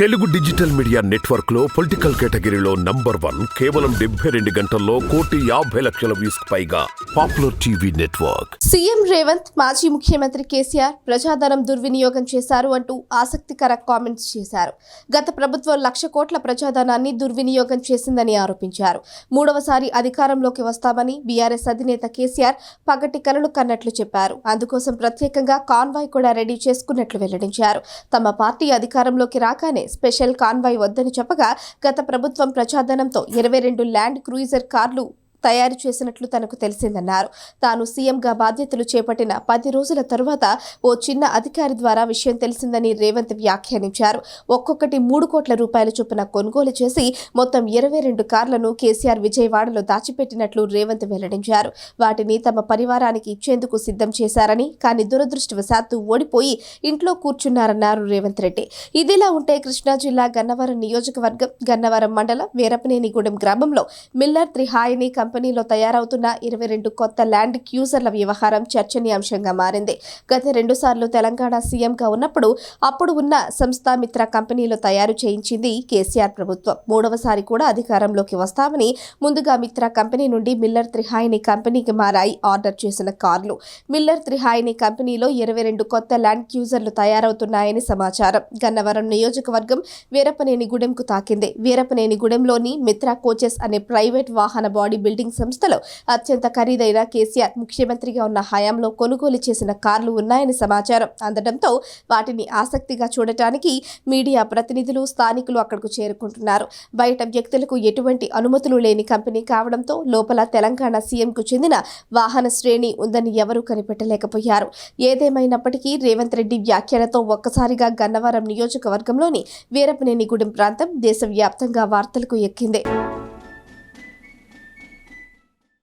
Telugu digital media నెట్వర్క్లో political కేటగిరీలో number one కేవలం డెబ్బై రెండు గంటల్లో కోటి యాభై లక్షల వ్యూస్ పైగా popular TV network. CM Revanth మాజీ ముఖ్యమంత్రి కేసీఆర్ ప్రజాధనం దుర్వినియోగం చేశారు అంటూ ఆసక్తికర కామెంట్స్ చేశారు. గత ప్రభుత్వం లక్ష కోట్ల ప్రజాధనాన్ని దుర్వినియోగం చేసిందని ఆరోపించారు. మూడవసారి అధికారంలోకి వస్తామని బీఆర్ఎస్ అధినేత కేసీఆర్ పగటి కలలు కన్నట్లు చెప్పారు. అందుకోసం ప్రత్యేకంగా కాన్వాయ్ కూడా రెడీ చేసుకున్నట్లు వెల్లడించారు. తమ పార్టీ అధికారంలోకి రాగానే స్పెషల్ కాన్వాయ్ వద్దని చెప్పగా గత ప్రభుత్వం ప్రజాధనంతో ఇరవై రెండు ల్యాండ్ క్రూయిజర్ కార్లు తయారు చేసినట్లు తనకు తెలిసిందన్నారు. తాను సీఎంగా బాధ్యతలు చేపట్టిన పది రోజుల తరువాత ఓ చిన్న అధికారి ద్వారా విషయం తెలిసిందని రేవంత్ వ్యాఖ్యానించారు. ఒక్కొక్కటి మూడు కోట్ల రూపాయల చొప్పున కొనుగోలు చేసి మొత్తం ఇరవై రెండు కార్లను కేసీఆర్ విజయవాడలో దాచిపెట్టినట్లు రేవంత్ వెల్లడించారు. వాటిని తమ పరివారానికి ఇచ్చేందుకు సిద్ధం చేశారని కానీ దురదృష్టవశాత్తు ఓడిపోయి ఇంట్లో కూర్చున్నారన్నారు రేవంత్ రెడ్డి. ఇదిలా ఉంటే కృష్ణా జిల్లా గన్నవరం నియోజకవర్గం గన్నవరం మండలం వీరపనేనిగూడెం గ్రామంలో మిల్లర్ త్రిహాయిని కంపెనీలో తయారవుతున్న ఇరవై రెండు కొత్త ల్యాండ్ క్యూజర్ల వ్యవహారం చర్చనీయాంశంగా మారింది. గత రెండు సార్లు తెలంగాణ సీఎంగా ఉన్నప్పుడు అప్పుడు ఉన్న సంస్థామిత్ర కంపెనీలో తయారు చేయించింది కేసీఆర్ ప్రభుత్వం. మూడవసారి కూడా అధికారంలోకి వస్తామని ముందుగా మిత్ర కంపెనీ నుండి మిల్లర్ త్రిహాయిని కంపెనీకి మారాయి ఆర్డర్ చేసిన కార్లు. మిల్లర్ త్రిహాయిని కంపెనీలో ఇరవై రెండు కొత్త ల్యాండ్ క్యూజర్లు తయారవుతున్నాయని సమాచారం. గన్నవరం నియోజకవర్గం వీరపనేని గుడెంకు తాకింది. వీరపనేని గుడెంలోని మిత్ర కోచెస్ అనే ప్రైవేట్ వాహన బాడీ బిల్డింగ్ సంస్థలో అత్యంత ఖరీదైన కేసీఆర్ ముఖ్యమంత్రిగా ఉన్న హయాంలో కొనుగోలు చేసిన కార్లు ఉన్నాయని సమాచారం అందడంతో వాటిని ఆసక్తిగా చూడటానికి మీడియా ప్రతినిధులు స్థానికులు అక్కడకు చేరుకుంటున్నారు. బయట వ్యక్తులకు ఎటువంటి అనుమతులు లేని కంపెనీ కావడంతో లోపల తెలంగాణ సీఎంకు చెందిన వాహన శ్రేణి ఉందని ఎవరూ కనిపెట్టలేకపోయారు. ఏదేమైనప్పటికీ రేవంత్ రెడ్డి వ్యాఖ్యలతో ఒక్కసారిగా గన్నవరం నియోజకవర్గంలోని వీరపనేనిగూడెం ప్రాంతం దేశవ్యాప్తంగా వార్తలకు ఎక్కింది.